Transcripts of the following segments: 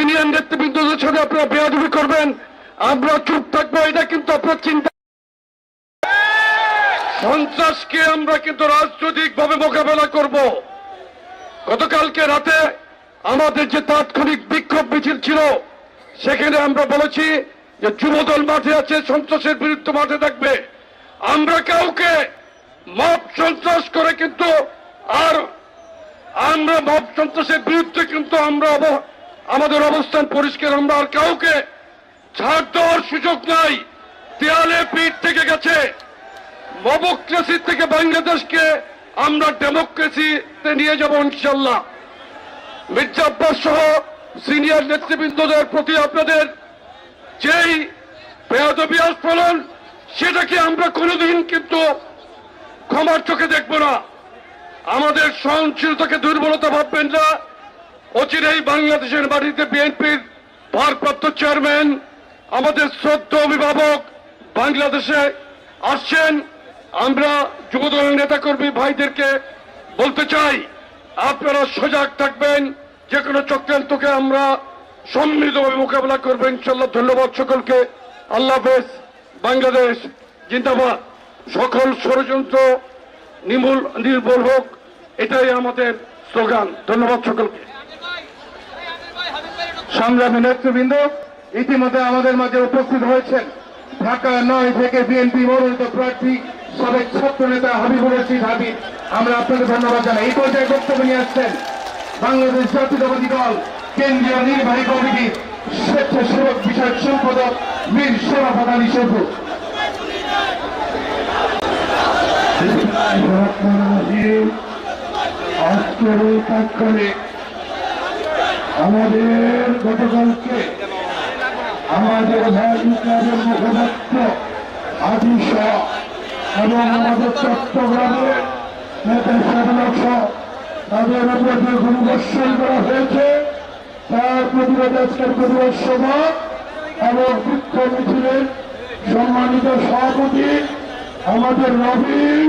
Senior নেতৃবৃন্দদের সাথে আপনারা বেয়াদবি করবেন, আমরা চুপ থাকব, এটা কিন্তু আপনার চিন্তা। সন্ত্রাসকে আমরা কিন্তু রাজনৈতিকভাবে মোকাবেলা করব। গতকালকে রাতে আমাদের যে তাৎক্ষণিক বিক্ষোভ মিছিল ছিল, সেখানে আমরা বলেছি যে যুবদল মাঠে আছে, সন্ত্রাসের বিরুদ্ধে মাঠে থাকবে। আমরা কাউকে মব সন্ত্রাস করে কিন্তু আর আমরা মব সন্ত্রাসের বিরুদ্ধে কিন্তু আমরা আমাদের অবস্থান পরিষ্কার, আমরা আর কাউকে ছাড় দেওয়ার সুযোগ নাই। দেয়ালে পিঠ থেকে গেছে। মবক্রেসি থেকে বাংলাদেশকে আমরা ডেমোক্রেসিতে নিয়ে যাব ইনশাল্লাহ। মির্জা আব্বাস সহ সিনিয়র নেতৃবৃন্দদের প্রতি আপনাদের যেই বেয়াদবি আস্ফলন, সেটাকে আমরা কোনোদিন কিন্তু ক্ষমার চোখে দেখব না। আমাদের সহনশীলতাকে দুর্বলতা ভাববেন না। অচিরেই বাংলাদেশের মাটিতে বিএনপির ভারপ্রাপ্ত চেয়ারম্যান, আমাদের শ্রদ্ধ অভিভাবক বাংলাদেশে আসছেন। আমরা যুবদলের নেতাকর্মী ভাইদেরকে বলতে চাই, আপনারা সজাগ থাকবেন যে কোনো চক্রান্তকে আমরা সম্মিলিতভাবে মোকাবেলা করবেন ইনশাল্লাহ ধন্যবাদ সকলকে। আল্লাহ হাফেজ। বাংলাদেশ জিন্দাবাদ। সকল ষড়যন্ত্র নিমূল নির্মূল হোক, এটাই আমাদের স্লোগান। ধন্যবাদ সকলকে। সংগ্রামী নেতৃবৃন্দ ইতিমধ্যে আমাদের মাঝে উপস্থিত হয়েছেন। ঢাকা নয় থেকে বিএনপি মনোনীত প্রার্থী, সাবেক ছাত্র নেতা হাবিবুর রশিদ হাবিব। আমরা আপনাকে ধন্যবাদ জানাই। এই পর্যায়ে বক্তব্য নিয়ে আসছেন বাংলাদেশ জাতীয়তাবাদী দল, কেন্দ্রীয় নির্বাহী কমিটির স্বেচ্ছাসেবক বিষয়ক সম্পাদক মীর শরাফত আলী সবু আজকের এই তাৎক্ষণে আমাদের গতকালকে আমাদের ভাই ক্লাবের মুখপাত্র আদি শাহ এবং আমাদের চট্টগ্রামের নেতা সাধক শাহ, তাদের উপর যে গুরুবর্ষণ করা হয়েছে, তার প্রতিবাদে আজকের প্রতিবাদ সভা এবং বিক্ষোভ মিছিলের সম্মানিত সভাপতি আমাদের নবীন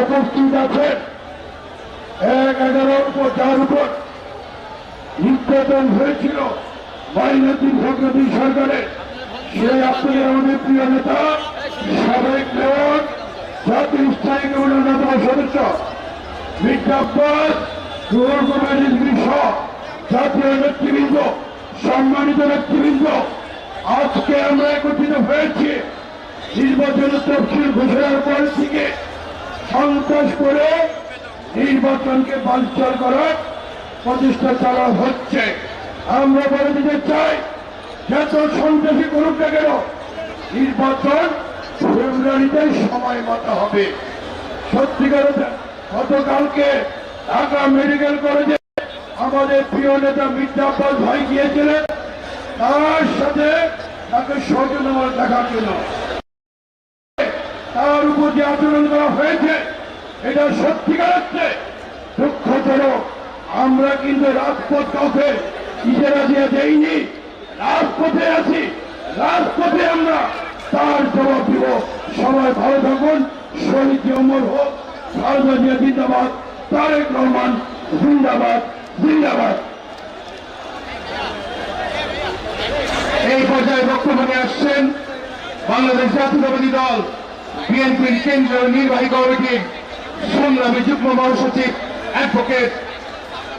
উপস্থিত আছেন। এক এগারোর উপর যার উপর। নির্যাতন হয়েছিল মাইনতি ভগ্নতি সরকারের। সেই আপনাদের আমাদের প্রিয় নেতা, সাবেক মেয়র, জাতীয় স্থায়ী কমিটির সদস্য মির্জা আব্বাস রুহুল কমিটির কৃষক জাতীয় নেতৃবৃন্দ, সম্মানিত নেতৃবৃন্দ, আজকে আমরা একত্রিত হয়েছি। নির্বাচনের তফসিল ঘোষণার পর থেকে সন্ত্রাস করে নির্বাচনকে বাঞ্চার করার প্রচেষ্টা চালানো হচ্ছে। আমরা বলে দিতে চাই, যত সন্ত্রাসী করুক না কেন, নির্বাচন ফেব্রুয়ারিতে সময় মতো হবে। সত্যিকার গতকালকে ঢাকা মেডিকেল কলেজে আমাদের প্রিয় নেতা মির্জা আব্বাস ভাই গিয়েছিলেন। তার সাথে তাকে সৌজন্য দেখার জন্য। তার উপর যে আচরণ করা হয়েছে, এটা সত্যিকার হচ্ছে দুঃখজনক। আমরা কিন্তু রাজপথ কাউকে ইজারা দিয়ে দেইনি। রাজপথে আছি, রাজপথে আমরা তার জবাব দিব। সবাই ভালো থাকুন, শহীদ অমর হোক খালেদা জিয়া জিন্দাবাদ, তারেক রহমান জিন্দাবাদ জিন্দাবাদ। এই পর্যায়ে বক্তব্য আসছেন বাংলাদেশ জাতীয়তাবাদী দল, বিএনপির কেন্দ্রীয় নির্বাহী কমিটির সংগ্রামী যুগ্ম মহাসচিব, অ্যাডভোকেট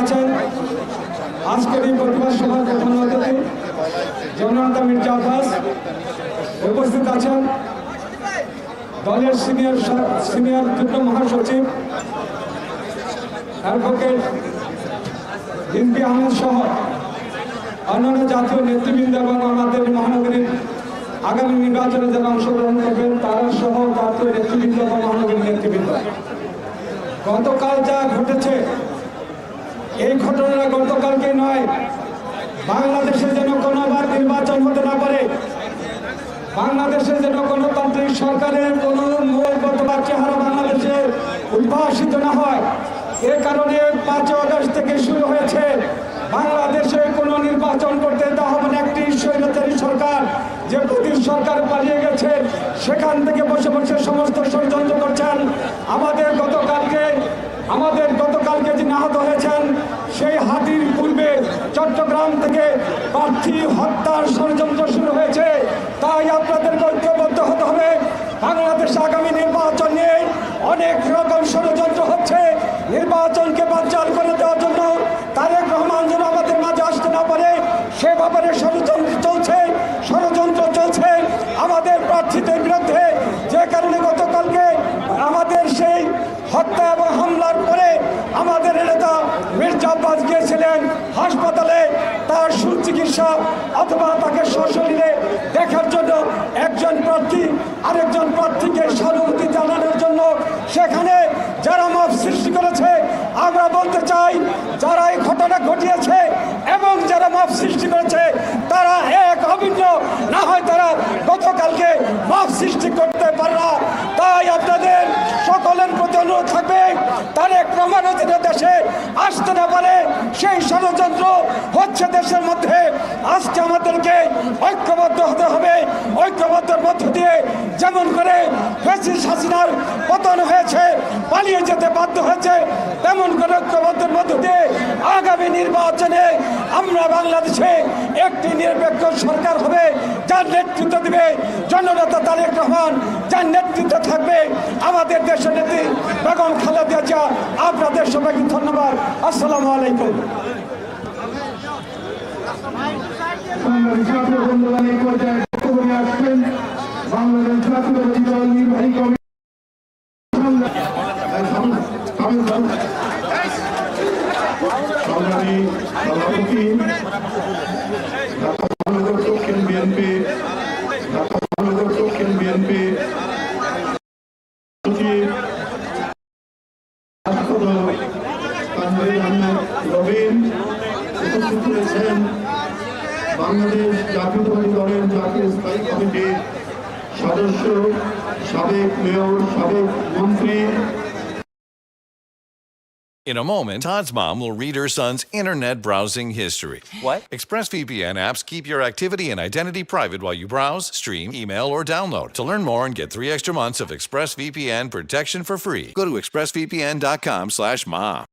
আছেন আজকের এই প্রতিবাদ সভার প্রধান অতিথি জননেতা মির্জা আব্বাস উপস্থিত আছেন। দলের সিনিয়র সিনিয়র যুগ্ম মহাসচিব, অ্যাডভোকেট ইমপি আহমেদ সহ অন্যান্য জাতীয় নেতৃবৃন্দ এবং আমাদের মহানগরীর আগামী নির্বাচনে যারা অংশগ্রহণ করবেন, তারা সহ জাতীয় নেতৃবৃন্দ এবং মহানগরীর নেতৃবৃন্দ। গতকাল যা ঘটেছে এই ঘটনা গতকালকে নয়, বাংলাদেশে যেন কোনোবার নির্বাচন হতে না পারে, বাংলাদেশে যেন গণতান্ত্রিক সরকারের কোন মূলগত বা চেহারা বাংলাদেশে উদ্ভাসিত না হয়। এ কারণে পাঁচ আগস্ট থেকে শুরু হয়েছে, বাংলাদেশে কোনো নির্বাচন করতে না। একটি স্বৈরাচারী সরকার, যে প্রতি সরকার পালিয়ে গেছে, সেখান থেকে বসে বসে সমস্ত ষড়যন্ত্র করছেন। আমাদের গতকালকে আমাদের গতকালকে যিনি আহত হয়েছেন সেই হাতির পূর্বে চট্টগ্রাম থেকে প্রার্থী হত্যার ষড়যন্ত্র শুরু হয়েছে। তাই আপনাদের ঐক্যবদ্ধ হতে হবে। বাংলাদেশ আগামী নির্বাচন নিয়ে অনেক রকম ষড়যন্ত্র হচ্ছে। নির্বাচনকে বানচাল করে দেওয়ার জন্য তারেক রহমান যেন আমাদের মাঝে আসতে না পারে, সে ব্যাপারে ষড়যন্ত্র চলছে ষড়যন্ত্র চলছে আমাদের প্রার্থীদের বিরুদ্ধে যে কারণে গতকালকে আমাদের সেই হত্যা এবং হামলার পরে আমাদের নেতা মির্জা আব্বাস গিয়েছিলেন হাসপাতালে তার সুচিকিৎসা অথবা তাকে সশরীরে দেখার জন্য একজন প্রার্থী, আরেকজন প্রার্থীকে সহানুভূতি জানানোর জন্য সেখানে যারা মত সৃষ্টি করেছে, আমরা বলতে চাই, যারা এই ঘটনা ঘটিয়েছে এবং যারা মাপ সৃষ্টি করেছে, তারা এক অভিন্ন, না হয় তারা গতকালকে মাপ সৃষ্টি করতে পারে না। তাই আপনাদের সকলের প্রতি অনুরোধ থাকবে, তারেক রহমানের দেশে আসতে না পারে সেই ষড়যন্ত্র হচ্ছে দেশের মধ্যে। আজকে আমাদেরকে ঐক্যবদ্ধ হতে হবে। ঐক্যবদ্ধের মধ্য দিয়ে যেমন করে ফেসিস হাসিনার পতন হয়েছে, পালিয়ে যেতে বাধ্য হয়েছে, তেমন করে ঐক্যবদ্ধের মধ্য দিয়ে আগামী নির্বাচনে আমরা বাংলাদেশে একটি নিরপেক্ষ সরকার হবে। যার নেতৃত্ব দেবে, জননেতা তারেক রহমান, যার নেতৃত্ব থাকবে আমাদের দেশের নেত্রী বেগম খালেদা জিয়া, আপনাদের সবাইকে ধন্যবাদ। আসসালামু আলাইকুম। বাংলাদেশ জাতীয় বন্ধুগণ এই পর্যায়ে বক্তব্য নিয়ে আসবেন বাংলাদেশ জাতীয়বাদী দল নির্বাহী কমিটি সংগ্রামী সভাপতি ঢাকা মহানগর দক্ষিণ বিএনপি ঢাকা মহানগর দক্ষিণ বিএনপি রবিন উপস্থিত রয়েছেন বাংলাদেশ জাতীয়তাবাদী দলের জাতীয় স্থায়ী কমিটির সদস্য সাবেক মেয়র সাবেক মন্ত্রী In a moment, Todd's mom will read her son's internet browsing history. What? ExpressVPN apps keep your activity and identity private while you browse, stream, email, or download. To learn more and get three extra months of ExpressVPN protection for free, go to expressvpn.com/mom.